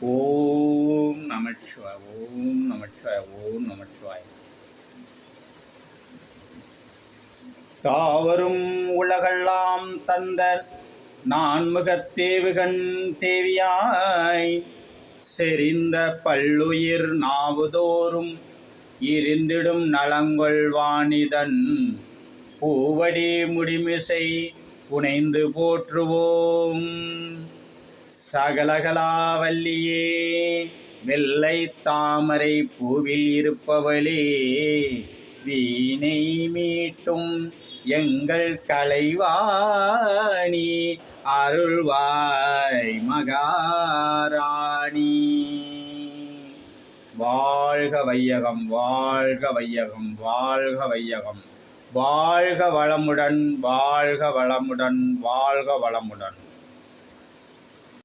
ஓம் நமச்சிவாய் ஓம் நமச்சிவாய் ஓம் நமச்சிவாய். தாவரும் உலகெல்லாம் தந்த நான்முகத் தேவுகண் தேவியாய் செறிந்த பல்லுயிர் நாவுதோறும் இருந்திடும் நலங்கொள்வானிதன் பூவடி முடிமிசை புனைந்து போற்றுவோம். சகலகலாவல்லியே வெள்ளை தாமரை பூவில் இருப்பவளே வீணை மீட்டும் எங்கள் கலைவாணி அருள்வாய் மகாராணி. வாழ்க வையகம் வாழ்க வையகம் வாழ்க வையகம். வாழ்க வளமுடன் வாழ்க வளமுடன் வாழ்க வளமுடன்.